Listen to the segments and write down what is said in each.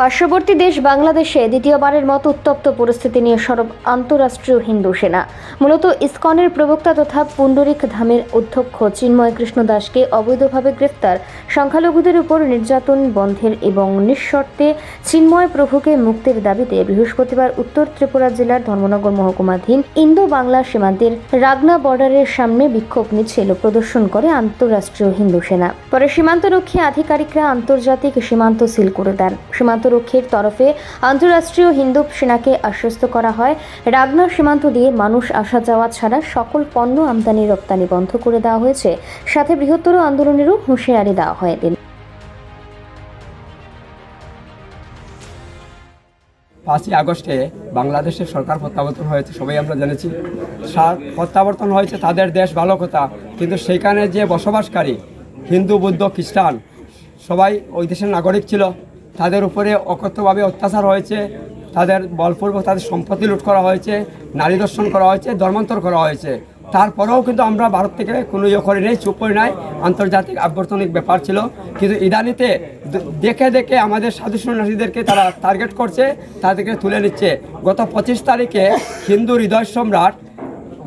পার্শ্ববর্তী দেশ বাংলাদেশে দ্বিতীয়বারের মতো উত্তপ্ত পরিস্থিতি নিয়ে সরব আন্তঃরাষ্ট্রীয় হিন্দু সেনা। মূলত ইসকনের প্রবক্তা তথা পুণ্ডরিক ধামের অধ্যক্ষ চিন্ময় কৃষ্ণ দাসকে অবৈধভাবে গ্রেফতার, সংখ্যালঘুদের উপর নির্যাতন বন্ধের এবং নিঃশর্তে চিন্ময় প্রভুকে মুক্তির দাবিতে বৃহস্পতিবার উত্তর ত্রিপুরা জেলার ধর্মনগর মহকুমাধীন ইন্দো বাংলা সীমান্তের রাগনা বর্ডারের সামনে বিক্ষোভ মিছিল প্রদর্শন করে আন্তঃরাষ্ট্রীয় হিন্দু সেনা। পরে সীমান্তরক্ষী আধিকারিকরা আন্তর্জাতিক সীমান্ত সিল করে দেন। সীমান্তরক্ষীর তরফে আন্তঃরাষ্ট্রীয় হিন্দু সেনাকে আশ্বস্ত করা হয়। রাগনা সীমান্ত দিয়ে মানুষ আসা যাওয়া ছাড়া সকল পণ্য আমদানি রপ্তানি বন্ধ করে দেওয়া হয়েছে। সাথে বৃহত্তর আন্দোলনেরও হুঁশিয়ারি দেওয়া হয় এদিন। পাঁচই আগস্টে বাংলাদেশের সরকার প্রত্যাবর্তন হয়েছে, সবাই আমরা জেনেছি। প্রত্যাবর্তন হয়েছে তাদের দেশ ভালো কথা, কিন্তু সেখানে যে বসবাসকারী হিন্দু, বৌদ্ধ, খ্রিস্টান, সবাই ওই দেশের নাগরিক ছিল। তাদের উপরে অকথ্যভাবে অত্যাচার হয়েছে, তাদের বলপূর্বক তাদের সম্পত্তি লুট করা হয়েছে, নারী দর্শন করা হয়েছে, ধর্মান্তর করা হয়েছে। তারপরেও কিন্তু আমরা ভারত থেকে কোনো ইয়ে করি নাই চুপ করি নাই। আন্তর্জাতিক আভ্যন্তরীণ ব্যাপার ছিল। কিন্তু ইদানিতে দেখে দেখে আমাদের সাধু সন্ন্যাসীদেরকে তারা টার্গেট করছে, তাদেরকে তুলে নিচ্ছে। গত পঁচিশ তারিখে হিন্দু হৃদয় সম্রাট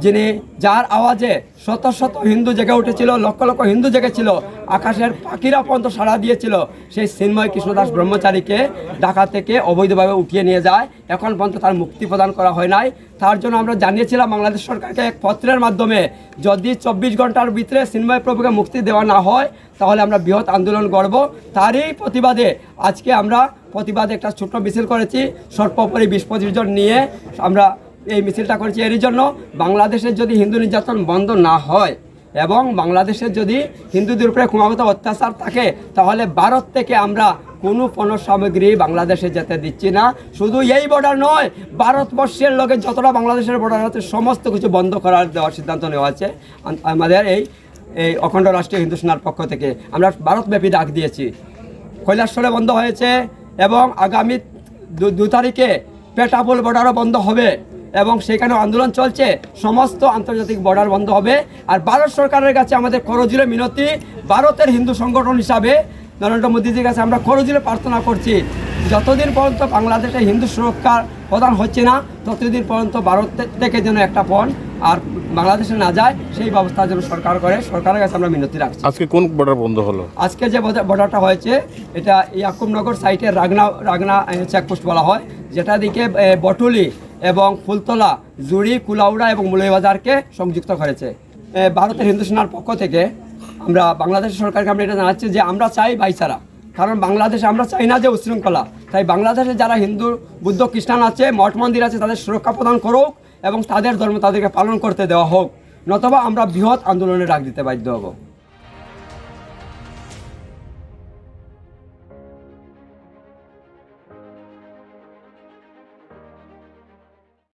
যিনি যার আওয়াজে শত শত হিন্দু জেগে উঠেছিল, লক্ষ লক্ষ হিন্দু জেগেছিল, আকাশের পাখিরা পর্যন্ত সাড়া দিয়েছিল। সেই চিন্ময় কৃষ্ণদাস ব্রহ্মচারীকে ঢাকা থেকে অবৈধভাবে উঠিয়ে নিয়ে যায়। এখন পর্যন্ত তার মুক্তি প্রদান করা হয় নাই। তার জন্য আমরা জানিয়েছিলাম বাংলাদেশ সরকারকে এক পত্রের মাধ্যমে, যদি চব্বিশ ঘণ্টার ভিতরে চিন্ময় প্রভুকে মুক্তি দেওয়া না হয়, তাহলে আমরা বৃহৎ আন্দোলন করব তারই প্রতিবাদে আজকে আমরা প্রতিবাদে একটা ছোট্ট মিছিল করেছি। সর্বোপরি বিশ পঁচিশ জন নিয়ে আমরা এই মিছিলটা করেছি। এরই জন্য বাংলাদেশের যদি হিন্দু নির্যাতন বন্ধ না হয় এবং বাংলাদেশের যদি হিন্দুদের উপরে ক্রমাগত অত্যাচার থাকে, তাহলে ভারত থেকে আমরা কোনো পণ্য সামগ্রী বাংলাদেশে যেতে দিচ্ছি না। শুধু এই বর্ডার নয়, ভারতবর্ষের লোকে যতটা বাংলাদেশের বর্ডার আছে, সমস্ত কিছু বন্ধ করার দেওয়ার সিদ্ধান্ত নেওয়া আছে আমাদের এই এই অখণ্ড রাষ্ট্রীয় হিন্দু সেনার পক্ষ থেকে আমরা ভারতব্যাপী ডাক দিয়েছি। কৈলাসরে বন্ধ হয়েছে এবং আগামী দু- দু তারিখে পেটাপুল বর্ডারও বন্ধ হবে। এবং সেখানে আন্দোলন চলছে। সমস্ত আন্তর্জাতিক বর্ডার বন্ধ হবে। আর ভারত সরকারের কাছে আমাদের করজুলে মিনতি ভারতের হিন্দু সংগঠন হিসাবে নরেন্দ্র মোদীজির কাছে আমরা করজুলে প্রার্থনা করছি। যতদিন পর্যন্ত বাংলাদেশে হিন্দু সুরক্ষা প্রদান হচ্ছে না ততদিন পর্যন্ত ভারত থেকে যেন একটা পণ আর বাংলাদেশে না যায় সেই ব্যবস্থা যেন সরকার করে সরকারের কাছে আমরা মিনতি রাখছি। আজকে কোন বর্ডার বন্ধ হলো? আজকে যে বর্ডার- বর্ডারটা হয়েছে এটা ইয়াকুবনগর সাইটের রাগনা রাগনা চেকপোস্ট বলা হয় যেটা দিকে বটুলি এবং ফুলতলা, জুড়ি, কুলাউড়া এবং মুলইবাজারকে সংযুক্ত করেছে। ভারতের হিন্দু সেনার পক্ষ থেকে আমরা বাংলাদেশ সরকারকে আমরা এটা জানাচ্ছি যে আমরা চাই ভাইচারা। কারণ বাংলাদেশে আমরা চাই না যে উশৃঙ্খলা। তাই বাংলাদেশে যারা হিন্দু, বুদ্ধ খ্রিস্টান আছে, মঠ মন্দির আছে, তাদের সুরক্ষা প্রদান করুক এবং তাদের ধর্ম তাদেরকে পালন করতে দেওয়া হোক। নতবা আমরা বৃহৎ আন্দোলনে ডাক দিতে বাধ্য হব।